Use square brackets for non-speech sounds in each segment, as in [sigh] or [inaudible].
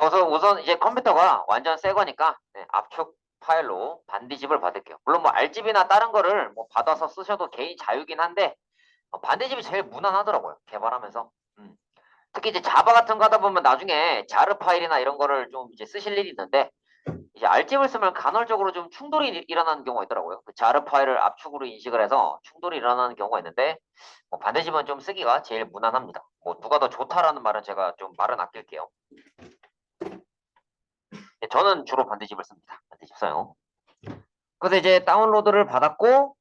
우선, 우선 이제 컴퓨터가 완전 새 거니까 네, 압축 파일로 반디집을 받을게요. 물론 뭐 R집이나 다른 거를 뭐 받아서 쓰셔도 개인 자유긴 한데 어, 반디집이 제일 무난하더라고요. 개발하면서. 음. 특히 이제 자바 같은 거 하다 보면 나중에 자르 파일이나 이런 거를 좀 이제 쓰실 일이 있는데 이제 R집을 쓰면 간헐적으로 좀 충돌이 일- 일어나는 경우가 있더라고요. 그 자르 파일을 압축으로 인식을 해서 충돌이 일어나는 경우가 있는데 뭐 반디집은 좀 쓰기가 제일 무난합니다. 뭐 누가 더 좋다라는 말은 제가 좀 말은 아낄게요. 예, 저는 주로 반대집을 씁니다. 반대집 써요. 그래서 이제 다운로드를 받았고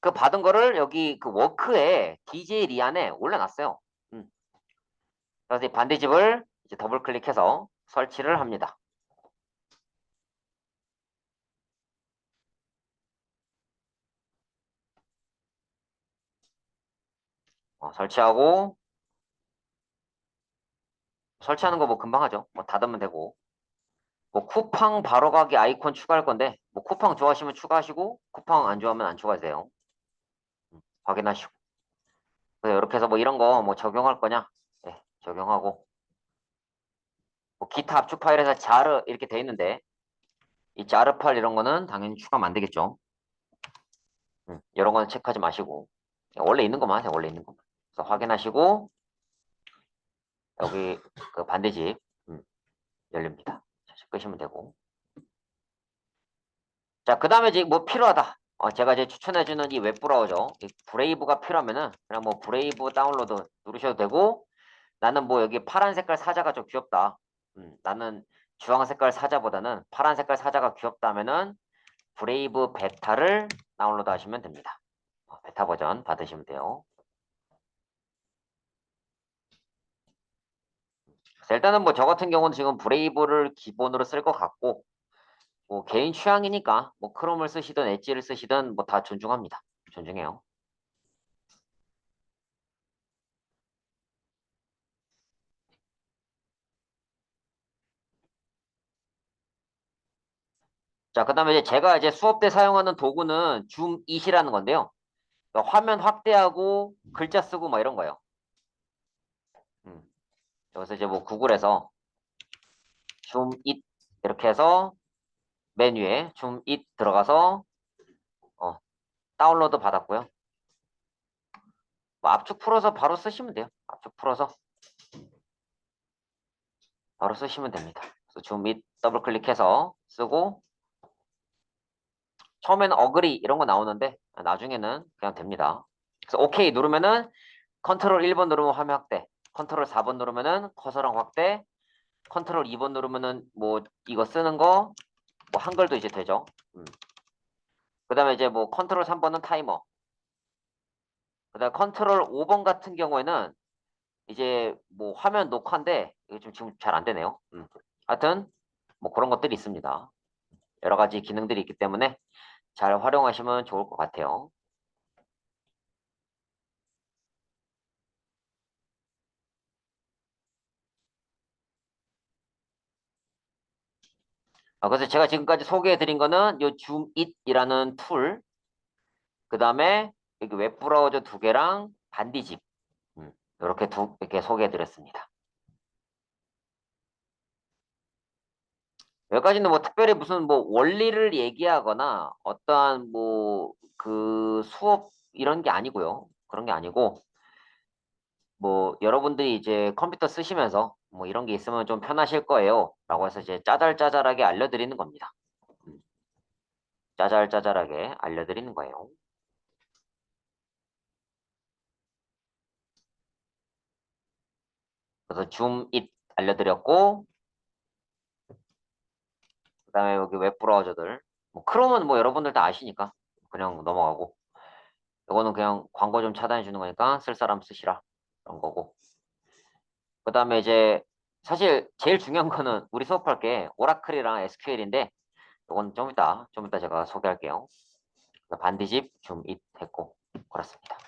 그 받은 거를 여기 그 워크에 DJ 리안에 올려놨어요. 음. 그래서 이 반대집을 이제 더블 클릭해서 설치를 합니다. 어, 설치하고 설치하는 거 뭐 금방 하죠. 뭐 닫으면 되고 뭐 쿠팡 바로 가기 아이콘 추가할 건데 뭐 쿠팡 좋아하시면 추가하시고 쿠팡 안 좋아하면 안 추가하세요. 음, 확인하시고 이렇게 해서 뭐 이런 거 뭐 적용할 거냐? 네, 적용하고 뭐 기타 압축 파일에서 자르 이렇게 돼 있는데 이 자르 파일 이런 거는 당연히 추가하면 안 되겠죠. 음, 이런 거는 체크하지 마시고 원래 있는 것만 하세요. 원래 있는 것만. 그래서 확인하시고 여기 그 반대집 음, 열립니다. 자, 끄시면 되고. 자, 그 다음에 이제 뭐 필요하다. 어, 제가 이제 추천해주는 이 웹브라우저, 이 브레이브가 필요하면은 그냥 뭐 브레이브 다운로드 누르셔도 되고, 나는 뭐 여기 파란 색깔 사자가 좀 귀엽다. 음, 나는 주황 색깔 사자보다는 파란 색깔 사자가 귀엽다 하면은 브레이브 베타를 다운로드 하시면 됩니다. 어, 베타 버전 받으시면 돼요. 일단은 뭐 저 같은 경우는 지금 브레이브를 기본으로 쓸 것 같고, 뭐 개인 취향이니까 뭐 크롬을 쓰시든 엣지를 쓰시든 뭐 다 존중합니다. 존중해요. 자, 그 다음에 이제 제가 이제 수업 때 사용하는 도구는 줌2이라는 건데요. 그러니까 화면 확대하고 글자 쓰고 뭐 이런 거예요. 음. 여기서 이제 뭐 구글에서 줌2 이렇게 해서 메뉴에 줌2 들어가서 어, 다운로드 받았고요. 뭐 압축 풀어서 바로 쓰시면 돼요. 압축 풀어서 바로 쓰시면 됩니다. 그래서 줌2 더블 클릭해서 쓰고 처음에는 어그리 이런 거 나오는데 나중에는 그냥 됩니다. 그래서 오케이 누르면은 컨트롤 1번 누르면 화면 확대, 컨트롤 4번 누르면은 커서랑 확대, 컨트롤 2번 누르면은 뭐 이거 쓰는 거 뭐 한글도 이제 되죠. 음. 그 다음에 이제 뭐 컨트롤 3번은 타이머. 그 다음 컨트롤 5번 같은 경우에는 이제 뭐 화면 녹화인데 이게 좀 지금 잘 안 되네요. 음. 하여튼 뭐 그런 것들이 있습니다. 여러 가지 기능들이 있기 때문에 잘 활용하시면 좋을 것 같아요. 그래서 제가 지금까지 소개해 드린 거는 요 줌잇이라는 툴, 그 다음에 여기 웹브라우저 두 개랑 반디집, 음, 이렇게 두, 이렇게 소개해 드렸습니다. 여기까지는 뭐 특별히 무슨 뭐 원리를 얘기하거나 어떠한 뭐 그 수업 이런 게 아니고요. 그런 게 아니고 뭐 여러분들이 이제 컴퓨터 쓰시면서 뭐 이런 게 있으면 좀 편하실 거예요. 라고 해서 이제 짜잘짜잘하게 알려드리는 겁니다. 음. 짜잘짜잘하게 알려드리는 거예요. 그래서 줌 잇 알려드렸고 그 다음에 여기 웹 브라우저들 뭐 크롬은 뭐 여러분들 다 아시니까 그냥 넘어가고 이거는 그냥 광고 좀 차단해 주는 거니까 쓸 사람 쓰시라 그런 거고 그 다음에 이제 사실 제일 중요한 거는 우리 수업할 게 오라클이랑 SQL인데 이건 좀 이따 좀 이따 제가 소개할게요 반디집 줌잇 했고 그렇습니다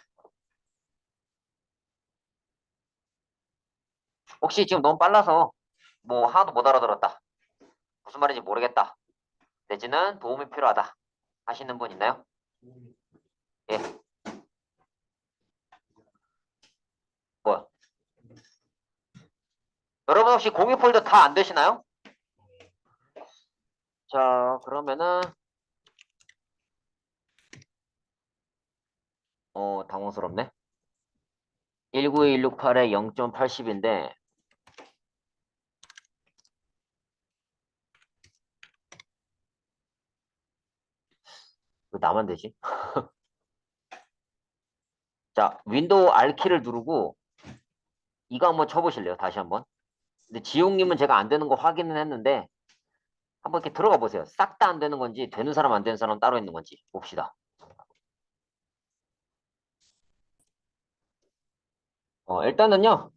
혹시 지금 너무 빨라서 뭐 하나도 못 알아들었다 무슨 말인지 모르겠다 내지는 도움이 필요하다 하시는 분 있나요? 예. 뭐야? 여러분 혹시 공유 폴더 다 안 되시나요? 자, 그러면은 어, 당황스럽네. 19168에 0.80인데 왜 나만 되지? [laughs] 자, 윈도우 R키를 누르고 이거 한번 쳐보실래요? 다시 한번. 근데 지용님은 제가 안 되는 거 확인은 했는데 한번 이렇게 들어가 보세요. 싹 다 안 되는 건지 되는 사람 안 되는 사람 따로 있는 건지 봅시다. 어, 일단은요.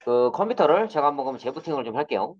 그 컴퓨터를 제가 한번 재부팅을 좀 할게요.